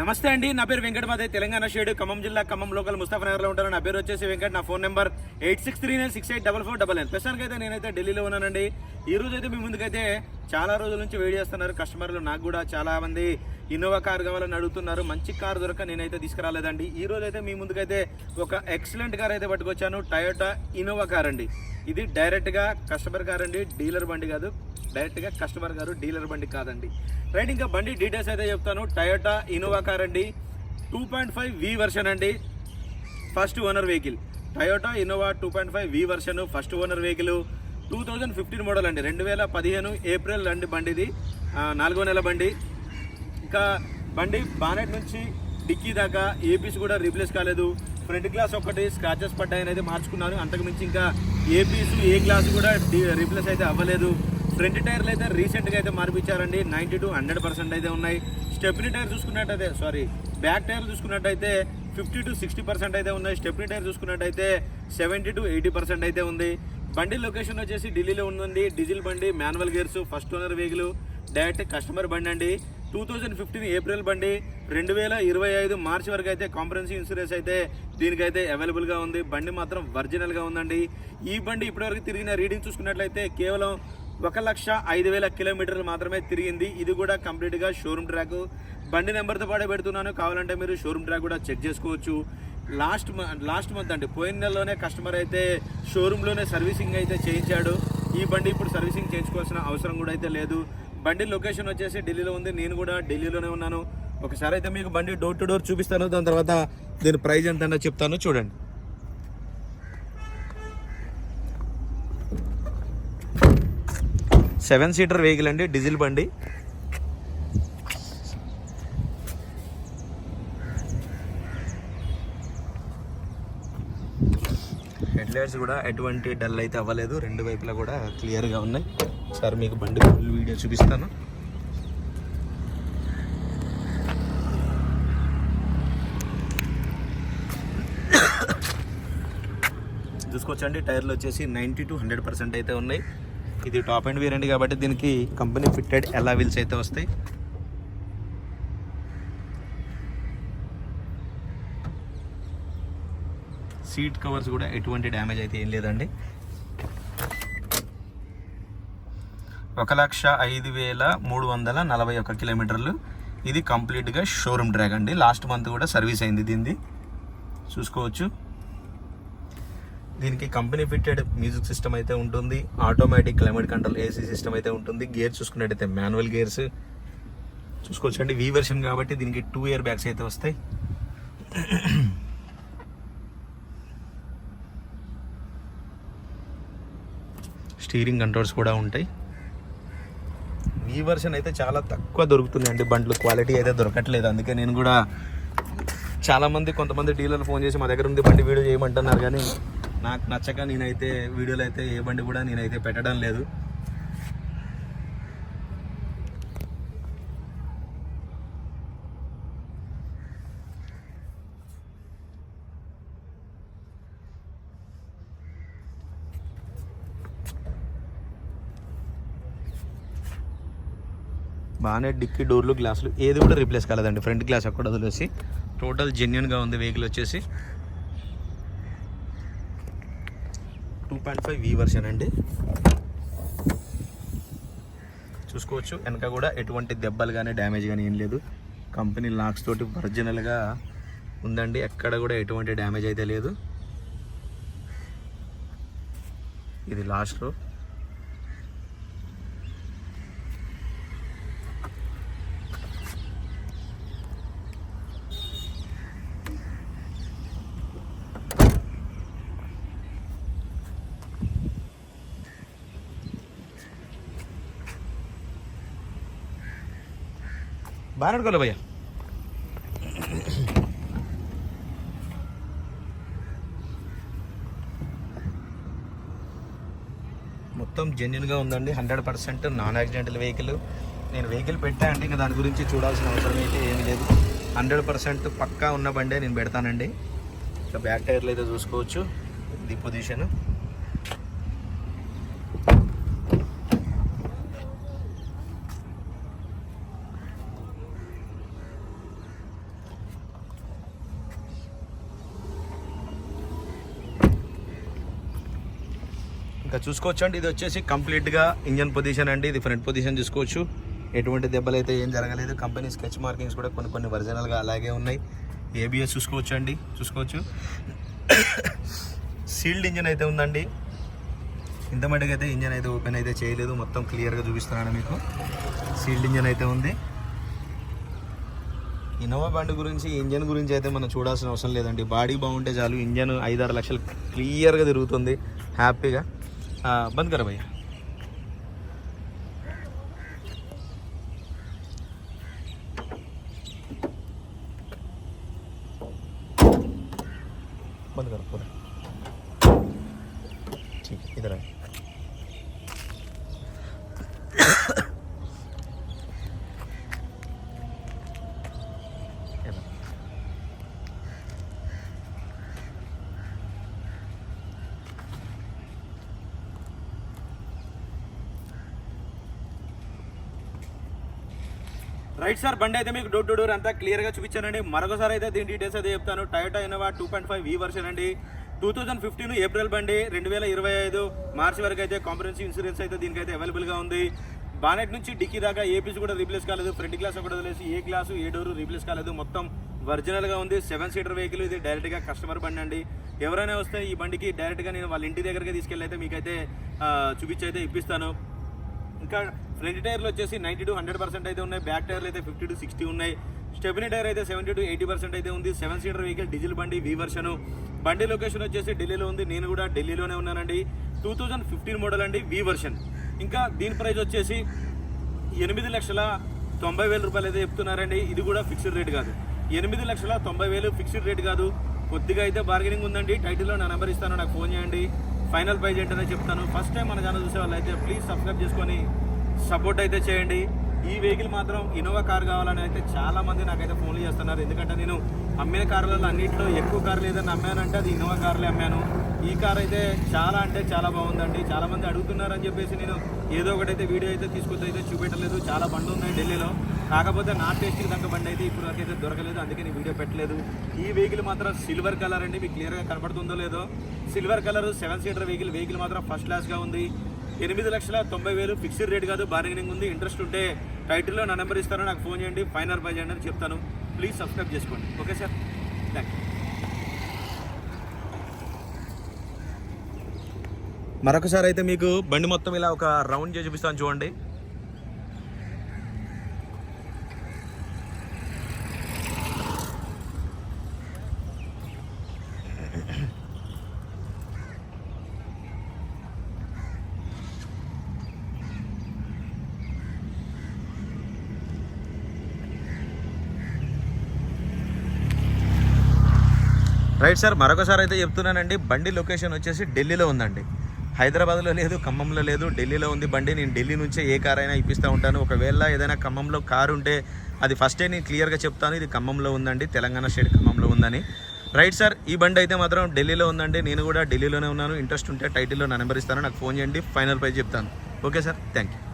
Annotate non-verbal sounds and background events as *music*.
నమస్తే అండి నా పేరు వెంకటమాదే తెలంగాణ షేడ్ ఖమ్మం జిల్లా ఖమ్మం లోకల్ ముస్తాఫనగర్లో ఉంటారు ఉంటాను. నా పేరు వచ్చేసి వెంకట్ నా phone number eight six three nine six eight double four double nine ప్రస్తుతానికి అయితే నేనైతే ఢిల్లీలో ఉన్నానండి. ఈ రోజు అయితే మీ ముందుకైతే చాలా రోజుల నుంచి వెయిట్ చేస్తున్నారు. కస్టమర్లు నాకు కూడా చాలా మంది ఇన్నోవా కార్ కావాలని అడుగుతున్నారు. మంచి కార్ దొరక నేనైతే తీసుకురాలేదండి. ఈ రోజు అయితే మీ ముందుకైతే ఒక ఎక్సలెంట్ కార్ అయితే పట్టుకొచ్చాను. టయోటా ఇన్నోవా కార్ అండి. ఇది డైరెక్ట్గా కస్టమర్ కార్ అండి డీలర్ బండి కాదు. డైరెక్ట్గా కస్టమర్ గారు డీలర్ బండి కాదండి. రైట్ ఇంకా బండి డీటెయిల్స్ అయితే చెప్తాను. టయోటా ఇన్నోవా కార్ అండి. Two point five V version అండి. First owner vehicle. Toyota Innova two point five V version first owner vehicle. Two thousand fifteen model అండి. రెండు వేల పదిహేను ఏప్రిల్ అండి బండిది. నాలుగో నెల బండి. ఇంకా బండి బానెట్ నుంచి డిక్కీ దాకా ఏపీస్ కూడా రీప్లేస్ కాలేదు. ఫ్రంట్ గ్లాస్ ఒకటి స్క్రాచెస్ పడ్డాయని అయితే మార్చుకున్నాను అంతకుమించి ఇంకా ఏపీస్ ఏ గ్లాస్ కూడా రీప్లేస్ అయితే అవ్వలేదు. ఫ్రంట్ టైర్లు అయితే రీసెంట్గా అయితే మార్పించారండి నైంటీ టు హండ్రెడ్ పర్సెంట్ అయితే ఉన్నాయి. స్టెప్నీ టైర్ చూసుకున్నట్టయితే సారీ బ్యాక్ టైర్ చూసుకున్నట్టయితే ఫిఫ్టీ టు సిక్స్టీ పర్సెంట్ అయితే ఉన్నాయి. స్టెప్నీ టైర్ చూసుకున్నట్టయితే సెవెంటీ టు ఎయిటీ పర్సెంట్ అయితే ఉంది. బండి లొకేషన్ వచ్చేసి ఢిల్లీలో ఉందండి. డీజిల్ బండి manual gears first owner vehicle direct customer బండి అండి. టూ థౌజండ్ ఫిఫ్టీన్ ఏప్రిల్ బండి రెండు వేల ఇరవై ఐదు మార్చి వరకు అయితే కాంప్రహెన్సివ్ ఇన్సూరెన్స్ అయితే దీనికైతే అవైలబుల్గా ఉంది. బండి మాత్రం ఒరిజినల్గా ఉందండి. ఈ బండి ఇప్పటివరకు తిరిగిన రీడింగ్ చూసుకున్నట్లయితే కేవలం ఒక లక్ష ఐదు వేల కిలోమీటర్లు మాత్రమే తిరిగింది. ఇది కూడా కంప్లీట్గా షోరూమ్ ట్రాక్. బండి నెంబర్తో పాటే పెడుతున్నాను. కావాలంటే మీరు షోరూమ్ ట్రాక్ కూడా చెక్ చేసుకోవచ్చు. లాస్ట్ లాస్ట్ మంత్ అండి. పోయిన నెలలోనే కస్టమర్ అయితే షోరూంలోనే సర్వీసింగ్ అయితే చేయించాడు. ఈ బండి ఇప్పుడు సర్వీసింగ్ చేయించుకోవాల్సిన అవసరం కూడా అయితే లేదు. బండి లొకేషన్ వచ్చేసి ఢిల్లీలో ఉంది. నేను కూడా ఢిల్లీలోనే ఉన్నాను. ఒకసారి అయితే మీకు బండి డోర్ టు డోర్ చూపిస్తాను. దాని తర్వాత దీని ప్రైజ్ ఎంత చెప్తాను. చూడండి. సెవెన్ సీటర్ వెహికల్ అండి డీజిల్ బండి. హెడ్లైట్స్ కూడా ఎటువంటి డల్ అయితే అవ్వలేదు. రెండు వైపులా కూడా క్లియర్గా ఉన్నాయి. సార్ మీకు బండి ఫుల్ వీడియో చూపిస్తాను. *coughs* చూసుకోవచ్చండి. టైర్లు వచ్చేసి నైంటీ టు హండ్రెడ్ పర్సెంట్ అయితే ఉన్నాయి. ఇది టాప్ అండ్ వేరియంట్ కాబట్టి దీనికి కంపెనీ ఫిట్టెడ్ ఎలా వీల్స్ అయితే వస్తాయి. సీట్ కవర్స్ కూడా ఎటువంటి డ్యామేజ్ అయితే ఏం లేదండి. ఒక లక్ష ఐదు వేల మూడు వందల నలభై ఒక్క కిలోమీటర్లు. ఇది కంప్లీట్గా షోరూమ్ డ్రాగ్ అండి. లాస్ట్ మంత్ కూడా సర్వీస్ అయింది దీనిది. చూసుకోవచ్చు. దీనికి కంపెనీ ఫిట్టెడ్ మ్యూజిక్ సిస్టమ్ అయితే ఉంటుంది. Automatic climate control AC system అయితే ఉంటుంది. గేర్ చూసుకున్నట్టయితే మాన్యువల్ గేర్స్ చూసుకోవచ్చండి. వీ వెర్షన్ కాబట్టి దీనికి టూ ఇయర్ బ్యాగ్స్ అయితే వస్తాయి. స్టీరింగ్ కంట్రోల్స్ కూడా ఉంటాయి. ఈ వర్షన్ అయితే చాలా తక్కువ దొరుకుతుందండి. బండ్లు క్వాలిటీ అయితే దొరకట్లేదు. అందుకే నేను కూడా చాలామంది కొంతమంది డీలర్లు ఫోన్ చేసి మా దగ్గర ఉంది బండి వీడియో చేయమంటున్నారు. కానీ నాకు నచ్చక నేనైతే వీడియోలు అయితే ఏ బండి కూడా నేనైతే పెట్టడం లేదు. బాగానే డిక్కీ డోర్లు గ్లాసులు ఏది కూడా రీప్లేస్ కాలేదండి. ఫ్రంట్ గ్లాస్ అక్కడ వదిలేసి టోటల్ జెన్యున్గా ఉంది వెహికల్ వచ్చేసి two point five V version అండి. చూసుకోవచ్చు. వెనక కూడా ఎటువంటి దెబ్బలు కానీ డ్యామేజ్ కానీ ఏం లేదు. కంపెనీ లాక్స్ తోటి ఒరిజినల్గా ఉందండి. ఎక్కడ కూడా ఎటువంటి డ్యామేజ్ అయితే లేదు. ఇది లాస్ట్ రో బాగా అనుకోలే భయ్యా. మొత్తం జెన్యున్గా ఉందండి. Hundred percent non accidental vehicle నేను వెహికల్ పెట్టా అంటే ఇంకా దాని గురించి చూడాల్సిన అవసరం అయితే ఏమీ లేదు. హండ్రెడ్ పర్సెంట్ పక్కా ఉన్న బండే నేను పెడతానండి. ఇంకా బ్యాక్ టైర్లు అయితే చూసుకోవచ్చు. ది పొజిషన్ ఇంకా చూసుకోవచ్చు అండి ఇది వచ్చేసి కంప్లీట్గా ఇంజన్ పొజిషన్ అండి. ఇది ఫ్రంట్ పొజిషన్ చూసుకోవచ్చు. ఎటువంటి దెబ్బలు అయితే ఏం జరగలేదు. కంపెనీ స్కెచ్ మార్కింగ్స్ కూడా కొన్ని కొన్ని ఒరిజినల్గా అలాగే ఉన్నాయి. ఏబిఎస్ చూసుకోవచ్చు అండి చూసుకోవచ్చు. సీల్డ్ ఇంజన్ అయితే ఉందండి. ఇంత మటుకు అయితే ఇంజన్ అయితే ఓపెన్ అయితే చేయలేదు. మొత్తం క్లియర్గా చూపిస్తున్నాను మీకు. సీల్డ్ ఇంజన్ అయితే ఉంది. ఇన్నోవా బండి గురించి ఇంజన్ గురించి అయితే మనం చూడాల్సిన అవసరం లేదండి. బాడీ బాగుంటే చాలు. ఇంజన్ ఐదారు లక్షలు క్లియర్గా తిరుగుతుంది. హ్యాపీగా हाँ बंद करो भैया। बंद करो पूरा। ठीक है इधर आए। రైట్ సార్ బండి అయితే మీకు డోర్ టు డోర్ అంతా క్లియర్గా చూపించానండి. మరొకసారి అయితే దీని డీటెయిల్స్ అయితే చెప్తాను. Toyota Innova two point five V version అండి. టూ థౌజండ్ ఫిఫ్టీన్ ఏప్రిల్ బండి రెండు వేల ఇరవై ఐదు మార్చి వరకు అయితే కాంప్రహెన్సివ్ ఇన్సూరెన్స్ అయితే దీనికైతే అవైలబుల్గా ఉంది. బానెట్ నుంచి డిక్కీ దాకా ఏ పీస్ కూడా రీప్లేస్ కాలేదు. ఫ్రంట్ గ్లాస్ కూడా వదిలేసి ఏ గ్లాసు ఏ డోరు రీప్లేస్ కాలేదు. మొత్తం ఒరిజినల్గా ఉంది. సెవెన్ సీటర్ వెహికల్ ఇది డైరెక్ట్గా కస్టమర్ బండి అండి. ఎవరైనా వస్తే ఈ బండికి డైరెక్ట్గా నేను వాళ్ళ ఇంటి దగ్గరికి తీసుకెళ్ళి అయితే మీకైతే చూపించి అయితే ఇప్పిస్తాను. ఇంకా ఫ్రంట్ టైర్లు వచ్చేసి నైంటీ టు హండ్రెడ్ పర్సెంట్ అయితే ఉన్నాయి. బ్యాక్ టైర్లు అయితే ఫిఫ్టీ టు సిక్స్టీ ఉన్నాయి. స్టెబినీ టైర్ అయితే సెవెంటీ టు ఎయిటీ పర్సెంట్ అయితే ఉంది. సెవెన్ సీటర్ వెహికల్ డీజిల్ బండి వి వర్షన్. బండి లొకేషన్ వచ్చేసి ఢిల్లీలో ఉంది. నేను కూడా ఢిల్లీలోనే ఉన్నానండి. టూ థౌజండ్ ఫిఫ్టీన్ మోడల్ అండి వి వర్షన్. ఇంకా దీని ప్రైస్ వచ్చేసి ఎనిమిది లక్షల తొంభై వేల రూపాయలు అయితే చెప్తున్నారండి. ఇది కూడా ఫిక్స్డ్ రేట్ కాదు. ఎనిమిది లక్షల తొంభై వేలు ఫిక్స్డ్ రేట్ కాదు. కొద్దిగా అయితే బార్గెనింగ్ ఉందండి. టైటిల్లో నా నెంబర్ ఇస్తాను. నాకు ఫోన్ చేయండి. ఫైనల్ ప్రైజ్ ఏంటనే చెప్తాను. ఫస్ట్ టైం మన ఛానల్ చూసే వాళ్ళు అయితే ప్లీజ్ సబ్స్క్రైబ్ చేసుకొని సపోర్ట్ అయితే చేయండి. ఈ వెహికల్ మాత్రం ఇన్నోవా కార్ కావాలని అయితే చాలా మంది నాకైతే ఫోన్లు చేస్తున్నారు. ఎందుకంటే నేను అమ్మిన కార్లలో అన్నింటిలో ఎక్కువ కార్లు ఏదైనా అమ్మానంటే అది ఇన్నోవా కార్లే అమ్మాను. ఈ కార్ అయితే చాలా అంటే చాలా బాగుందండి. చాలా మంది అడుగుతున్నారని చెప్పేసి నేను ఏదో ఒకటైతే వీడియో అయితే తీసుకొచ్చి అయితే చూపెట్టలేదు. చాలా బండి ఉన్నాయి ఢిల్లీలో. కాకపోతే నా టేస్ట్కి తగ్గ బండి అయితే ఇప్పుడు వరకు అయితే దొరకలేదు. అందుకే నేను వీడియో పెట్టలేదు. ఈ వెహికల్ మాత్రం సిల్వర్ కలర్ అండి. మీకు క్లియర్గా కనబడుతుందో లేదో. Silver colour seven seater vehicle vehicle మాత్రం ఫస్ట్ క్లాస్గా ఉంది. ఎనిమిది లక్షల తొంభై వేలు ఫిక్స్డ్ రేట్ కాదు బార్గెనింగ్ ఉంది. ఇంట్రెస్ట్ ఉంటే టైటిల్లో నా నెంబర్ ఇస్తాను. నాకు ఫోన్ చేయండి. ఫైనల్ బై చేయండి అని చెప్తాను. ప్లీజ్ సబ్స్క్రైబ్ చేసుకోండి. ఓకే సార్ థ్యాంక్ యూ మరొకసారి అయితే మీకు బండి మొత్తం ఇలా ఒక రౌండ్ చేసి చూపిస్తాను చూడండి. రైట్ సార్ మరొకసారి అయితే చెప్తున్నానండి బండి లొకేషన్ వచ్చేసి ఢిల్లీలో ఉందండి. హైదరాబాద్లో లేదు ఖమ్మంలో లేదు ఢిల్లీలో ఉంది బండి. నేను ఢిల్లీ నుంచే ఏ కార్ అయినా ఇప్పిస్తూ ఉంటాను. ఒకవేళ ఏదైనా ఖమ్మంలో కారు ఉంటే అది ఫస్టే నేను క్లియర్గా చెప్తాను. ఇది ఖమ్మంలో ఉందండి తెలంగాణ స్టేట్ ఖమ్మంలో ఉందని. రైట్ సార్ ఈ బండి అయితే మాత్రం ఢిల్లీలో ఉందండి. నేను కూడా ఢిల్లీలోనే ఉన్నాను. ఇంట్రెస్ట్ ఉంటే టైటిల్లో నా నెంబర్ ఇస్తాను. నాకు ఫోన్ చేయండి. ఫైనల్ ప్రైజ్ చెప్తాను. Okay sir thank you